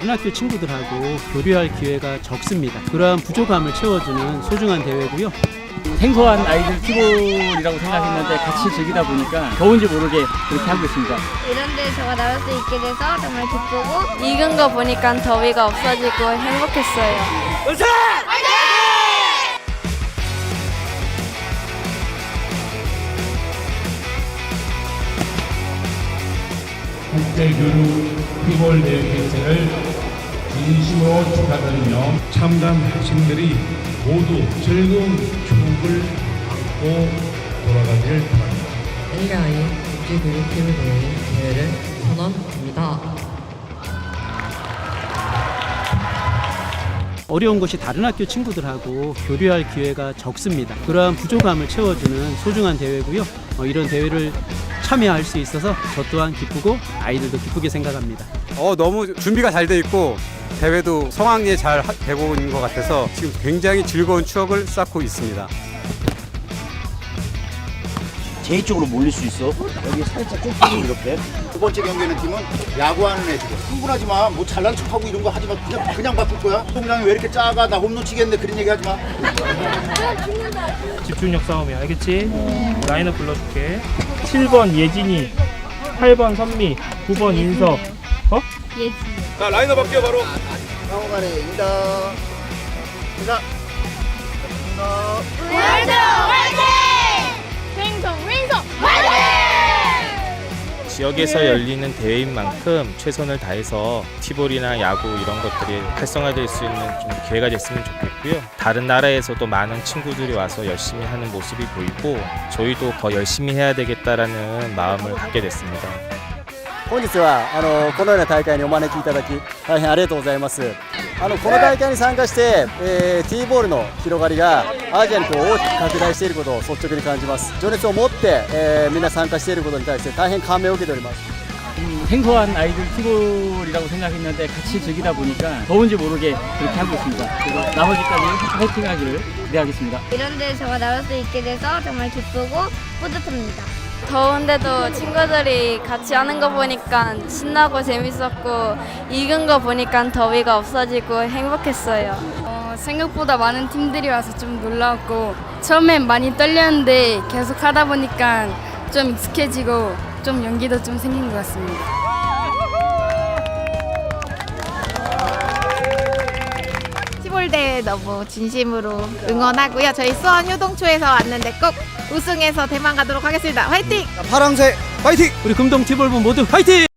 다른 학교 친구들하고 교류할 기회가 적습니다. 그러한 부족함을 채워주는 소중한 대회고요. 생소한 아이들 티볼이라고 생각했는데 같이 즐기다 보니까 더운지 모르게 그렇게 하고 있습니다. 이런 데 저가 나올 수 있게 돼서 정말 기쁘고 익은 거 보니까 더위가 없어지고 행복했어요. 국제교류 피골 대회 개최를 진심으로 축하드리며 참가한 학생들이 모두 즐거운 추억을 안고 돌아가길 바랍니다. 엘리아의 국제교육팀을 대회 대회를 선언합니다. 어려운 곳이 다른 학교 친구들하고 교류할 기회가 적습니다. 그러한 부족함을 채워주는 소중한 대회고요. 어, 이런 대회를 참여할 수 있어서 저 또한 기쁘고 아이들도 기쁘게 생각합니다. 어, 너무 준비가 잘 돼 있고 대회도 성황리에 잘 하- 되고 있는 것 같아서 지금 굉장히 즐거운 추억을 쌓고 있습니다. 제 쪽으로 몰릴 수 있어. 여기 살짝 좁히고 이렇게. 두 번째 경기는 팀은 야구하는 애들이 흥분하지 마. 뭐 잘난 척하고 이런 거 하지 마. 그냥 그냥 바꿀 거야. 동장이 왜 이렇게 작아? 나 홈런 치겠네. 그런 얘기 하지 마. 집중력 싸움이야 알겠지? 라인업 불러줄게 7번 예진이 8번 선미 9번 인서 어? 상호간에 인다. 자. 지역에서 열리는 대회인 만큼 최선을 다해서 티볼이나 야구 이런 것들이 활성화될 수 있는 좀 기회가 됐으면 좋겠고요. 다른 나라에서도 많은 친구들이 와서 열심히 하는 모습이 보이고 저희도 더 열심히 해야 되겠다라는 마음을 갖게 됐습니다. 本日はあのこのような大会にお招きいただき大変ありがとうございます。 あのこの大会に参加して、えー、T ボールの広がりがアジアにこう大きく拡大していることを率直に感じます。情熱を持って、えーみんな参加していることに対して大変感銘を受けております。 음, 생소한 아이들 티볼이라고 생각했는데 같이 즐기다 보니까 더운지 모르게 그렇게 하고 있습니다. 그래서 나머지까지 파이팅하기를 기대하겠습니다. 이런 데 저가 나올 수 있게 돼서 정말 기쁘고 뿌듯합니다. 더운데도 친구들이 같이 하는 거 보니까 신나고 재밌었고 익은 거 보니까 더위가 없어지고 행복했어요. 어, 생각보다 많은 팀들이 와서 좀 놀라웠고 처음엔 많이 떨렸는데 계속 하다 보니까 좀 익숙해지고 좀 용기도 좀 생긴 것 같습니다. 너무 진심으로 응원하고요. 저희 수원 효동초에서 왔는데 꼭 우승해서 대만 가도록 하겠습니다. 화이팅! 파랑새 파이팅! 우리 금동 티볼부 모두 화이팅!